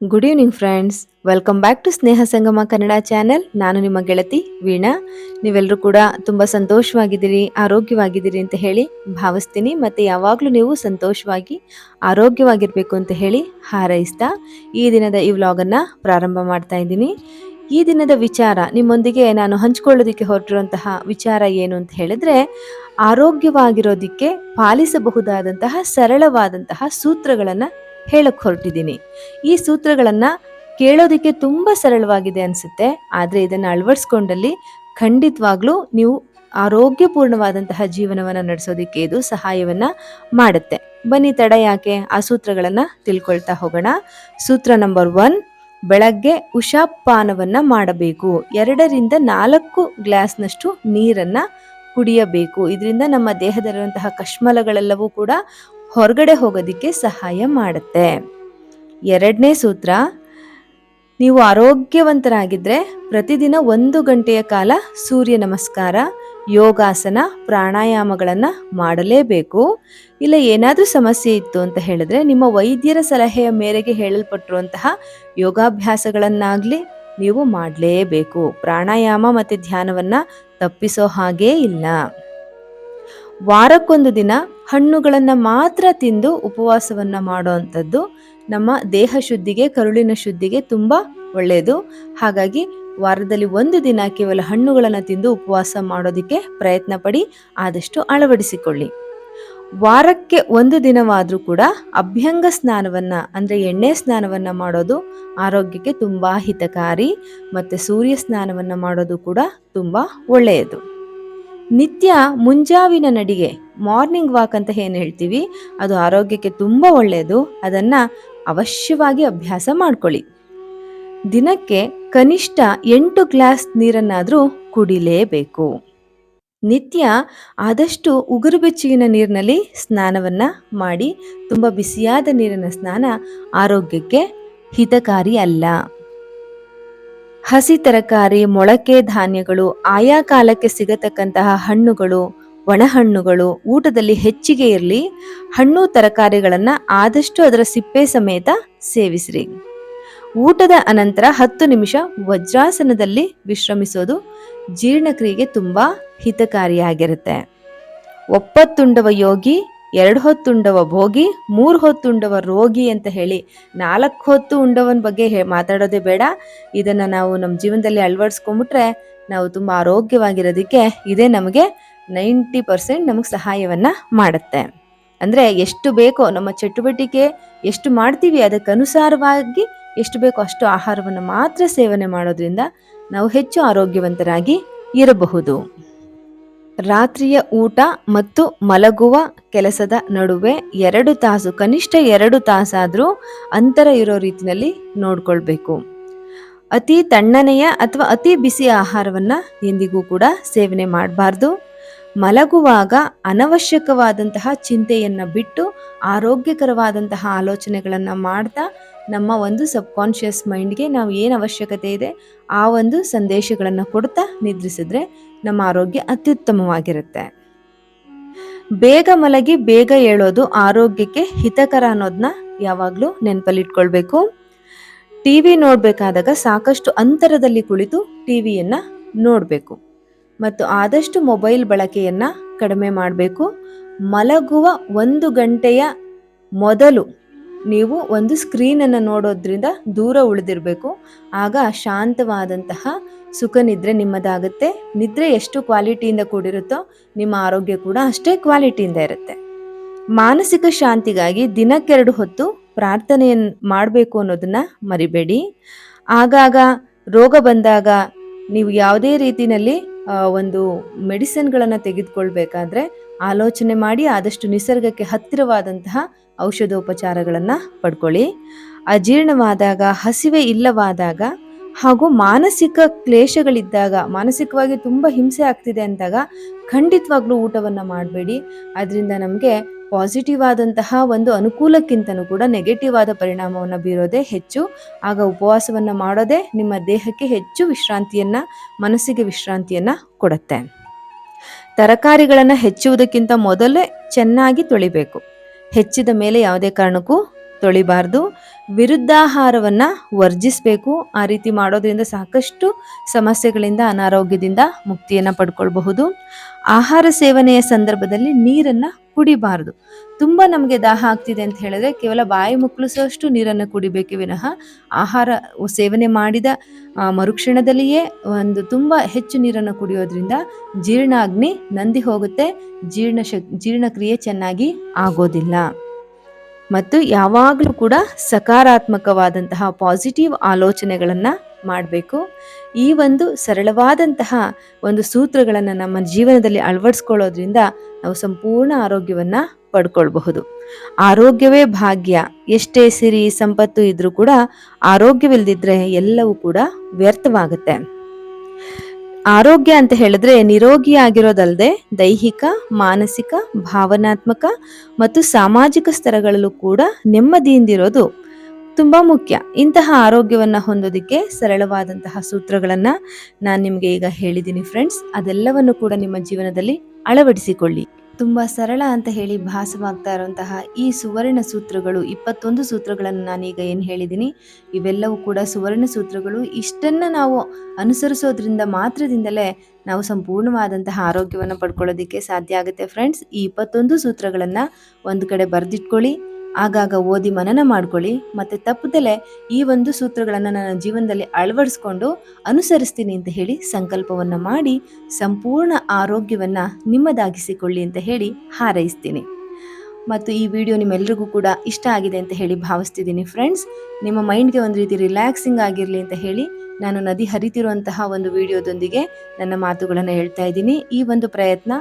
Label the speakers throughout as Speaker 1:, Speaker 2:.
Speaker 1: Good evening friends welcome back to Sneha Sangama Kannada channel ನಾನು ನಿಮ್ಮ ಗೆಳತಿ ವೀಣಾ. ನೀವೆಲ್ಲರೂ ಕೂಡ ತುಂಬ ಸಂತೋಷವಾಗಿದ್ದೀರಿ, ಆರೋಗ್ಯವಾಗಿದ್ದೀರಿ ಅಂತ ಹೇಳಿ ಭಾವಿಸ್ತೀನಿ. ಮತ್ತು ಯಾವಾಗಲೂ ನೀವು ಸಂತೋಷವಾಗಿ, ಆರೋಗ್ಯವಾಗಿರಬೇಕು ಅಂತ ಹೇಳಿ ಹಾರೈಸ್ತಾ ಈ ದಿನದ ಈ ವ್ಲಾಗನ್ನು ಪ್ರಾರಂಭ ಮಾಡ್ತಾ ಇದ್ದೀನಿ. ಈ ದಿನದ ವಿಚಾರ, ನಿಮ್ಮೊಂದಿಗೆ ನಾನು ಹಂಚ್ಕೊಳ್ಳೋದಕ್ಕೆ ಹೊರಟಿರುವಂತಹ ವಿಚಾರ ಏನು ಅಂತ ಹೇಳಿದ್ರೆ, ಆರೋಗ್ಯವಾಗಿರೋದಕ್ಕೆ ಪಾಲಿಸಬಹುದಾದಂತಹ ಸರಳವಾದಂತಹ ಸೂತ್ರಗಳನ್ನು ಹೇಳಕ್ ಹೊರಟಿದ್ದೀನಿ. ಈ ಸೂತ್ರಗಳನ್ನ ಕೇಳೋದಕ್ಕೆ ತುಂಬಾ ಸರಳವಾಗಿದೆ ಅನ್ಸುತ್ತೆ. ಆದ್ರೆ ಇದನ್ನ ಅಳವಡಿಸ್ಕೊಂಡಲ್ಲಿ ಖಂಡಿತವಾಗ್ಲೂ ನೀವು ಆರೋಗ್ಯಪೂರ್ಣವಾದಂತಹ ಜೀವನವನ್ನ ನಡೆಸೋದಿಕ್ಕೆ ಇದು ಸಹಾಯವನ್ನ ಮಾಡುತ್ತೆ. ಬನ್ನಿ ತಡ ಯಾಕೆ ಆ ಸೂತ್ರಗಳನ್ನ ತಿಳ್ಕೊಳ್ತಾ ಹೋಗೋಣ. ಸೂತ್ರ ನಂಬರ್ ಒನ್, ಬೆಳಗ್ಗೆ ಉಷಾಪಾನವನ್ನ ಮಾಡಬೇಕು. ಎರಡರಿಂದ ನಾಲ್ಕು ಗ್ಲಾಸ್ನಷ್ಟು ನೀರನ್ನ ಕುಡಿಯಬೇಕು. ಇದರಿಂದ ನಮ್ಮ ದೇಹದಲ್ಲಿರುವಂತಹ ಕಶ್ಮಲಗಳೆಲ್ಲವೂ ಕೂಡ ಹೊರಗಡೆ ಹೋಗೋದಿಕ್ಕೆ ಸಹಾಯ ಮಾಡುತ್ತೆ. ಎರಡನೇ ಸೂತ್ರ, ನೀವು ಆರೋಗ್ಯವಂತರಾಗಿದ್ದರೆ ಪ್ರತಿದಿನ ಒಂದು ಗಂಟೆಯ ಕಾಲ ಸೂರ್ಯ ನಮಸ್ಕಾರ, ಯೋಗಾಸನ, ಪ್ರಾಣಾಯಾಮಗಳನ್ನು ಮಾಡಲೇಬೇಕು. ಇಲ್ಲ ಏನಾದರೂ ಸಮಸ್ಯೆ ಇತ್ತು ಅಂತ ಹೇಳಿದ್ರೆ ನಿಮ್ಮ ವೈದ್ಯರ ಸಲಹೆಯ ಮೇರೆಗೆ ಹೇಳಲ್ಪಟ್ಟಿರುವಂತಹ ಯೋಗಾಭ್ಯಾಸಗಳನ್ನಾಗಲಿ ನೀವು ಮಾಡಲೇಬೇಕು. ಪ್ರಾಣಾಯಾಮ ಮತ್ತು ಧ್ಯಾನವನ್ನು ತಪ್ಪಿಸೋ ಹಾಗೇ ಇಲ್ಲ. ವಾರಕ್ಕೊಂದು ದಿನ ಹಣ್ಣುಗಳನ್ನು ಮಾತ್ರ ತಿಂದು ಉಪವಾಸವನ್ನು ಮಾಡುವಂಥದ್ದು ನಮ್ಮ ದೇಹ ಶುದ್ಧಿಗೆ, ಕರುಳಿನ ಶುದ್ಧಿಗೆ ತುಂಬ ಒಳ್ಳೆಯದು ಹಾಗಾಗಿ ವಾರದಲ್ಲಿ ಒಂದು ದಿನ ಕೇವಲ ಹಣ್ಣುಗಳನ್ನು ತಿಂದು ಉಪವಾಸ ಮಾಡೋದಕ್ಕೆ ಪ್ರಯತ್ನ ಪಡಿ, ಆದಷ್ಟು ಅಳವಡಿಸಿಕೊಳ್ಳಿ. ವಾರಕ್ಕೆ ಒಂದು ದಿನವಾದರೂ ಕೂಡ ಅಭ್ಯಂಗ ಸ್ನಾನವನ್ನು, ಅಂದರೆ ಎಣ್ಣೆ ಸ್ನಾನವನ್ನು ಮಾಡೋದು ಆರೋಗ್ಯಕ್ಕೆ ತುಂಬ ಹಿತಕಾರಿ, ಮತ್ತು ಸೂರ್ಯ ಸ್ನಾನವನ್ನು ಮಾಡೋದು ಕೂಡ ತುಂಬ ಒಳ್ಳೆಯದು. ನಿತ್ಯ ಮುಂಜಾವಿನ ನಡಿಗೆ ಮಾರ್ನಿಂಗ್ ವಾಕ್ ಅಂತ ಏನು ಹೇಳ್ತೀವಿ? ಅದು ಆರೋಗ್ಯಕ್ಕೆ ತುಂಬ ಒಳ್ಳೆಯದು. ಅದನ್ನು ಅವಶ್ಯವಾಗಿ ಅಭ್ಯಾಸ ಮಾಡ್ಕೊಳ್ಳಿ. ದಿನಕ್ಕೆ ಕನಿಷ್ಠ ಎಂಟು ಗ್ಲಾಸ್ ನೀರನ್ನಾದರೂ ಕುಡಿಲೇಬೇಕು. ನಿತ್ಯ ಆದಷ್ಟು ಉಗುರು ಬೆಚ್ಚಗಿನ ನೀರಿನಲ್ಲಿ ಸ್ನಾನವನ್ನ ಮಾಡಿ, ತುಂಬ ಬಿಸಿಯಾದ ನೀರಿನ ಸ್ನಾನ ಆರೋಗ್ಯಕ್ಕೆ ಹಿತಕಾರಿ ಅಲ್ಲ. ಹಸಿ ತರಕಾರಿ, ಮೊಳಕೆ ಧಾನ್ಯಗಳು, ಆಯಾ ಕಾಲಕ್ಕೆ ಸಿಗತಕ್ಕಂತಹ ಹಣ್ಣುಗಳು, ಒಣಹಣ್ಣುಗಳು ಊಟದಲ್ಲಿ ಹೆಚ್ಚಿಗೆ ಇರಲಿ. ಹಣ್ಣು ತರಕಾರಿಗಳನ್ನು ಆದಷ್ಟು ಅದರ ಸಿಪ್ಪೆ ಸಮೇತ ಸೇವಿಸಿರಿ. ಊಟದ ಅನಂತರ ಹತ್ತು ನಿಮಿಷ ವಜ್ರಾಸನದಲ್ಲಿ ವಿಶ್ರಮಿಸೋದು ಜೀರ್ಣಕ್ರಿಯೆಗೆ ತುಂಬಾ ಹಿತಕಾರಿಯಾಗಿರುತ್ತೆ. ಒಪ್ಪತ್ತುಂಡವ ಯೋಗಿ ಎರಡು ಹೊತ್ತು ಉಂಡವ ಭೋಗಿ, ಮೂರು ಹೊತ್ತು ಉಂಡವ ರೋಗಿ ಅಂತ ಹೇಳಿ ನಾಲ್ಕು ಹೊತ್ತು ಉಂಡವನ ಬಗ್ಗೆ ಮಾತಾಡೋದೇ ಬೇಡ. ಇದನ್ನು ನಾವು ನಮ್ಮ ಜೀವನದಲ್ಲಿ ಅಳವಡಿಸ್ಕೊಂಡ್ಬಿಟ್ರೆ ನಾವು ತುಂಬ ಆರೋಗ್ಯವಾಗಿರೋದಕ್ಕೆ ಇದೇ ನಮಗೆ ನೈಂಟಿ ಪರ್ಸೆಂಟ್ ನಮಗೆ ಸಹಾಯವನ್ನು ಮಾಡುತ್ತೆ. ಅಂದರೆ ಎಷ್ಟು ಬೇಕೋ ನಮ್ಮ ಚಟುವಟಿಕೆ ಎಷ್ಟು ಮಾಡ್ತೀವಿ ಅದಕ್ಕನುಸಾರವಾಗಿ ಎಷ್ಟು ಬೇಕೋ ಅಷ್ಟು ಆಹಾರವನ್ನು ಮಾತ್ರ ಸೇವನೆ ಮಾಡೋದ್ರಿಂದ ನಾವು ಹೆಚ್ಚು ಆರೋಗ್ಯವಂತರಾಗಿ ಇರಬಹುದು. ರಾತ್ರಿಯ ಊಟ ಮತ್ತು ಮಲಗುವ ಕೆಲಸದ ನಡುವೆ ಎರಡು ತಾಸು, ಕನಿಷ್ಠ ಎರಡು ತಾಸಾದರೂ ಅಂತರ ಇರೋ ರೀತಿಯಲ್ಲಿ ನೋಡ್ಕೊಳ್ಬೇಕು. ಅತಿ ತಣ್ಣನೆಯ ಅಥವಾ ಅತಿ ಬಿಸಿ ಆಹಾರವನ್ನು ಎಂದಿಗೂ ಕೂಡ ಸೇವನೆ ಮಾಡಬಾರ್ದು. ಮಲಗುವಾಗ ಅನವಶ್ಯಕವಾದಂತಹ ಚಿಂತೆಯನ್ನು ಬಿಟ್ಟು ಆರೋಗ್ಯಕರವಾದಂತಹ ಆಲೋಚನೆಗಳನ್ನು ಮಾಡ್ತಾ ನಮ್ಮ ಒಂದು ಸಬ್ ಕಾನ್ಷಿಯಸ್ ಮೈಂಡ್ಗೆ ನಾವು ಏನು ಅವಶ್ಯಕತೆ ಇದೆ ಆ ಒಂದು ಸಂದೇಶಗಳನ್ನು ಕೊಡ್ತಾ ನಿದ್ರಿಸಿದ್ರೆ ನಮ್ಮ ಆರೋಗ್ಯ ಅತ್ಯುತ್ತಮವಾಗಿರುತ್ತೆ. ಬೇಗ ಮಲಗಿ ಬೇಗ ಹೇಳೋದು ಆರೋಗ್ಯಕ್ಕೆ ಹಿತಕರ ಅನ್ನೋದನ್ನ ಯಾವಾಗಲೂ ನೆನಪಲ್ಲಿಟ್ಕೊಳ್ಬೇಕು. ಟಿ ವಿ ನೋಡಬೇಕಾದಾಗ ಸಾಕಷ್ಟು ಅಂತರದಲ್ಲಿ ಕುಳಿತು ಟಿ ವಿಯನ್ನು ನೋಡಬೇಕು. ಮತ್ತು ಆದಷ್ಟು ಮೊಬೈಲ್ ಬಳಕೆಯನ್ನು ಕಡಿಮೆ ಮಾಡಬೇಕು. ಮಲಗುವ ಒಂದು ಗಂಟೆಯ ಮೊದಲು ನೀವು ಒಂದು ಸ್ಕ್ರೀನನ್ನು ನೋಡೋದ್ರಿಂದ ದೂರ ಉಳಿದಿರಬೇಕು. ಆಗ ಶಾಂತವಾದಂತಹ ಸುಖ ನಿದ್ರೆ ನಿಮ್ಮದಾಗುತ್ತೆ. ನಿದ್ರೆ ಎಷ್ಟು ಕ್ವಾಲಿಟಿಯಿಂದ ಕೂಡಿರುತ್ತೋ ನಿಮ್ಮ ಆರೋಗ್ಯ ಕೂಡ ಅಷ್ಟೇ ಕ್ವಾಲಿಟಿಯಿಂದ ಇರುತ್ತೆ. ಮಾನಸಿಕ ಶಾಂತಿಗಾಗಿ ದಿನಕ್ಕೆರಡು ಹೊತ್ತು ಪ್ರಾರ್ಥನೆಯನ್ನು ಮಾಡಬೇಕು ಅನ್ನೋದನ್ನ ಮರಿಬೇಡಿ. ಆಗಾಗ ರೋಗ ಬಂದಾಗ ನೀವು ಯಾವುದೇ ರೀತಿಯಲ್ಲಿ ಒಂದು ಮೆಡಿಸಿನ್ಗಳನ್ನು ತೆಗೆದುಕೊಳ್ಬೇಕಾದ್ರೆ ಆಲೋಚನೆ ಮಾಡಿ ಆದಷ್ಟು ನಿಸರ್ಗಕ್ಕೆ ಹತ್ತಿರವಾದಂತಹ ಔಷಧೋಪಚಾರಗಳನ್ನು ಪಡ್ಕೊಳ್ಳಿ. ಅಜೀರ್ಣವಾದಾಗ, ಹಸಿವೆ ಇಲ್ಲವಾದಾಗ ಹಾಗೂ ಮಾನಸಿಕ ಕ್ಲೇಶಗಳಿದ್ದಾಗ, ಮಾನಸಿಕವಾಗಿ ತುಂಬ ಹಿಂಸೆ ಆಗ್ತಿದೆ ಅಂದಾಗ ಖಂಡಿತವಾಗ್ಲೂ ಊಟವನ್ನು ಮಾಡಬೇಡಿ. ಅದರಿಂದ ನಮಗೆ ಪಾಸಿಟಿವ್ ಆದಂತಹ ಒಂದು ಅನುಕೂಲಕ್ಕಿಂತನೂ ಕೂಡ ನೆಗೆಟಿವ್ ಆದ ಪರಿಣಾಮವನ್ನು ಬೀರೋದೇ ಹೆಚ್ಚು. ಆಗ ಉಪವಾಸವನ್ನು ಮಾಡೋದೇ ನಿಮ್ಮ ದೇಹಕ್ಕೆ ಹೆಚ್ಚು ವಿಶ್ರಾಂತಿಯನ್ನು, ಮನಸ್ಸಿಗೆ ವಿಶ್ರಾಂತಿಯನ್ನು ಕೊಡುತ್ತೆ. ತರಕಾರಿಗಳನ್ನು ಹೆಚ್ಚುವುದಕ್ಕಿಂತ ಮೊದಲೇ ಚೆನ್ನಾಗಿ ತೊಳಿಬೇಕು. ಹೆಚ್ಚಿದ ಮೇಲೆ ಯಾವುದೇ ಕಾರಣಕ್ಕೂ ತೊಳಿಬಾರ್ದು. ವಿರುದ್ಧಾಹಾರವನ್ನು ವರ್ಜಿಸಬೇಕು. ಆ ರೀತಿ ಮಾಡೋದ್ರಿಂದ ಸಾಕಷ್ಟು ಸಮಸ್ಯೆಗಳಿಂದ, ಅನಾರೋಗ್ಯದಿಂದ ಮುಕ್ತಿಯನ್ನು ಪಡ್ಕೊಳ್ಬಹುದು. ಆಹಾರ ಸೇವನೆಯ ಸಂದರ್ಭದಲ್ಲಿ ನೀರನ್ನು ಕುಡಿಬಾರ್ದು. ತುಂಬ ನಮಗೆ ದಾಹ ಆಗ್ತಿದೆ ಅಂತ ಹೇಳಿದ್ರೆ ಕೇವಲ ಬಾಯಿ ಮುಕ್ಕಳಿಸುವಷ್ಟು ನೀರನ್ನು ಕುಡಿಬೇಕೆ ವಿನಃ. ಆಹಾರ ಸೇವನೆ ಮಾಡಿದ ಮರುಕ್ಷಣದಲ್ಲಿಯೇ ಒಂದು ತುಂಬ ಹೆಚ್ಚು ನೀರನ್ನು ಕುಡಿಯೋದ್ರಿಂದ ಜೀರ್ಣಾಗ್ನಿ ನಂದಿ ಹೋಗುತ್ತೆ. ಜೀರ್ಣ ಶಕ್, ಜೀರ್ಣಕ್ರಿಯೆ ಚೆನ್ನಾಗಿ ಆಗೋದಿಲ್ಲ. ಮತ್ತು ಯಾವಾಗಲೂ ಕೂಡ ಸಕಾರಾತ್ಮಕವಾದಂತಹ ಪಾಸಿಟಿವ್ ಆಲೋಚನೆಗಳನ್ನು ಮಾಡಬೇಕು. ಈ ಒಂದು ಸರಳವಾದಂತಹ ಒಂದು ಸೂತ್ರಗಳನ್ನು ನಮ್ಮ ಜೀವನದಲ್ಲಿ ಅಳವಡಿಸ್ಕೊಳ್ಳೋದ್ರಿಂದ ನಾವು ಸಂಪೂರ್ಣ ಆರೋಗ್ಯವನ್ನು ಪಡ್ಕೊಳ್ಬಹುದು. ಆರೋಗ್ಯವೇ ಭಾಗ್ಯ. ಎಷ್ಟೇ ಸಿರಿ ಸಂಪತ್ತು ಇದ್ರೂ ಕೂಡ ಆರೋಗ್ಯವಿಲ್ಲದಿದ್ದರೆ ಎಲ್ಲವೂ ಕೂಡ ವ್ಯರ್ಥವಾಗುತ್ತೆ. ಆರೋಗ್ಯ ಅಂತ ಹೇಳಿದ್ರೆ ನಿರೋಗಿಯಾಗಿರೋದಲ್ಲದೆ ದೈಹಿಕ, ಮಾನಸಿಕ, ಭಾವನಾತ್ಮಕ ಮತ್ತು ಸಾಮಾಜಿಕ ಸ್ತರಗಳಲ್ಲೂ ಕೂಡ ನೆಮ್ಮದಿಯಿಂದಿರೋದು ತುಂಬ ಮುಖ್ಯ. ಇಂತಹ ಆರೋಗ್ಯವನ್ನ ಹೊಂದೋದಿಕ್ಕೆ ಸರಳವಾದಂತಹ ಸೂತ್ರಗಳನ್ನ ನಾನು ನಿಮಗೆ ಈಗ ಹೇಳಿದ್ದೀನಿ ಫ್ರೆಂಡ್ಸ್ ಅದೆಲ್ಲವನ್ನು ಕೂಡ ನಿಮ್ಮ ಜೀವನದಲ್ಲಿ ಅಳವಡಿಸಿಕೊಳ್ಳಿ. ತುಂಬಾ ಸರಳ ಅಂತ ಹೇಳಿ ಭಾಸವಾಗ್ತಾ ಇರುವಂತಹ ಈ ಸುವರ್ಣ ಸೂತ್ರಗಳು, ಇಪ್ಪತ್ತೊಂದು ಸೂತ್ರಗಳನ್ನು ನಾನೀಗ ಏನು ಹೇಳಿದ್ದೀನಿ ಇವೆಲ್ಲವೂ ಕೂಡ ಸುವರ್ಣ ಸೂತ್ರಗಳು. ಇಷ್ಟನ್ನು ನಾವು ಅನುಸರಿಸೋದ್ರಿಂದ ಮಾತ್ರದಿಂದಲೇ ನಾವು ಸಂಪೂರ್ಣವಾದಂತಹ ಆರೋಗ್ಯವನ್ನು ಪಡ್ಕೊಳ್ಳೋದಕ್ಕೆ ಸಾಧ್ಯ ಆಗುತ್ತೆ. ಫ್ರೆಂಡ್ಸ್, ಈ ಇಪ್ಪತ್ತೊಂದು ಸೂತ್ರಗಳನ್ನು ಒಂದು ಕಡೆ ಬರೆದಿಟ್ಕೊಳ್ಳಿ. ಆಗಾಗ ಓದಿ ಮನನ ಮಾಡ್ಕೊಳ್ಳಿ. ಮತ್ತೆ ತಪ್ಪದಲ್ಲೇ ಈ ಒಂದು ಸೂತ್ರಗಳನ್ನು ನನ್ನ ಜೀವನದಲ್ಲಿ ಅಳವಡಿಸ್ಕೊಂಡು ಅನುಸರಿಸ್ತೀನಿ ಅಂತ ಹೇಳಿ ಸಂಕಲ್ಪವನ್ನ ಮಾಡಿ ಸಂಪೂರ್ಣ ಆರೋಗ್ಯವನ್ನು ನಿಮ್ಮದಾಗಿಸಿಕೊಳ್ಳಿ ಅಂತ ಹೇಳಿ ಹಾರೈಸ್ತೀನಿ. ಮತ್ತು ಈ ವಿಡಿಯೋ ನಿಮ್ಮೆಲ್ಲರಿಗೂ ಕೂಡ ಇಷ್ಟ ಆಗಿದೆ ಅಂತ ಹೇಳಿ ಭಾವಿಸ್ತಿದ್ದೀನಿ ಫ್ರೆಂಡ್ಸ್. ನಿಮ್ಮ ಮೈಂಡ್ಗೆ ಒಂದು ರೀತಿ ರಿಲ್ಯಾಕ್ಸಿಂಗ್ ಆಗಿರಲಿ ಅಂತ ಹೇಳಿ ನಾನು ನದಿ ಹರಿತಿರುವಂತಹ ಒಂದು ವಿಡಿಯೋದೊಂದಿಗೆ ನನ್ನ ಮಾತುಗಳನ್ನು ಹೇಳ್ತಾ ಇದ್ದೀನಿ. ಈ ಒಂದು ಪ್ರಯತ್ನ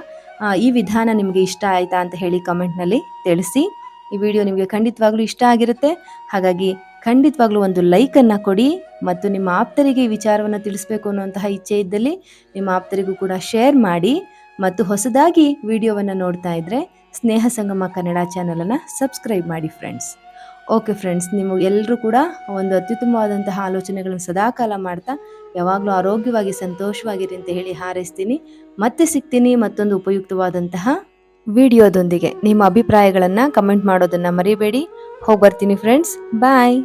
Speaker 1: ಈ ವಿಧಾನ ನಿಮಗೆ ಇಷ್ಟ ಆಯಿತಾ ಅಂತ ಹೇಳಿ ಕಮೆಂಟ್ನಲ್ಲಿ ತಿಳಿಸಿ. ಈ ವಿಡಿಯೋ ನಿಮಗೆ ಖಂಡಿತವಾಗ್ಲೂ ಇಷ್ಟ ಆಗಿರುತ್ತೆ. ಹಾಗಾಗಿ ಖಂಡಿತವಾಗ್ಲೂ ಒಂದು ಲೈಕನ್ನು ಕೊಡಿ ಮತ್ತು ನಿಮ್ಮ ಆಪ್ತರಿಗೆ ಈ ವಿಚಾರವನ್ನು ತಿಳಿಸ್ಬೇಕು ಅನ್ನುವಂತಹ ಇಚ್ಛೆ ಇದ್ದಲ್ಲಿ ನಿಮ್ಮ ಆಪ್ತರಿಗೂ ಕೂಡ ಶೇರ್ ಮಾಡಿ ಮತ್ತು ಹೊಸದಾಗಿ ವಿಡಿಯೋವನ್ನು ನೋಡ್ತಾ ಇದ್ದರೆ ಸ್ನೇಹ ಸಂಗಮ ಕನ್ನಡ ಚಾನಲನ್ನು ಸಬ್ಸ್ಕ್ರೈಬ್ ಮಾಡಿ ಫ್ರೆಂಡ್ಸ್ ಓಕೆ ಫ್ರೆಂಡ್ಸ್ ನೀವು ಎಲ್ಲರೂ ಕೂಡ ಒಂದು ಅತ್ಯುತ್ತಮವಾದಂತಹ ಆಲೋಚನೆಗಳನ್ನು ಸದಾಕಾಲ ಮಾಡ್ತಾ ಯಾವಾಗಲೂ ಆರೋಗ್ಯವಾಗಿ ಸಂತೋಷವಾಗಿರಿ ಅಂತ ಹೇಳಿ ಹಾರೈಸ್ತೀನಿ. ಮತ್ತೆ ಸಿಗ್ತೀನಿ ಮತ್ತೊಂದು ಉಪಯುಕ್ತವಾದಂತಹ ವಿಡಿಯೋದೊಂದಿಗೆ ನಿಮ್ಮ ಅಭಿಪ್ರಾಯಗಳನ್ನು ಕಮೆಂಟ್ ಮಾಡೋದನ್ನು ಮರಿಬೇಡಿ. ಹೋಗಿ ಬರ್ತೀನಿ ಫ್ರೆಂಡ್ಸ್ ಬಾಯ್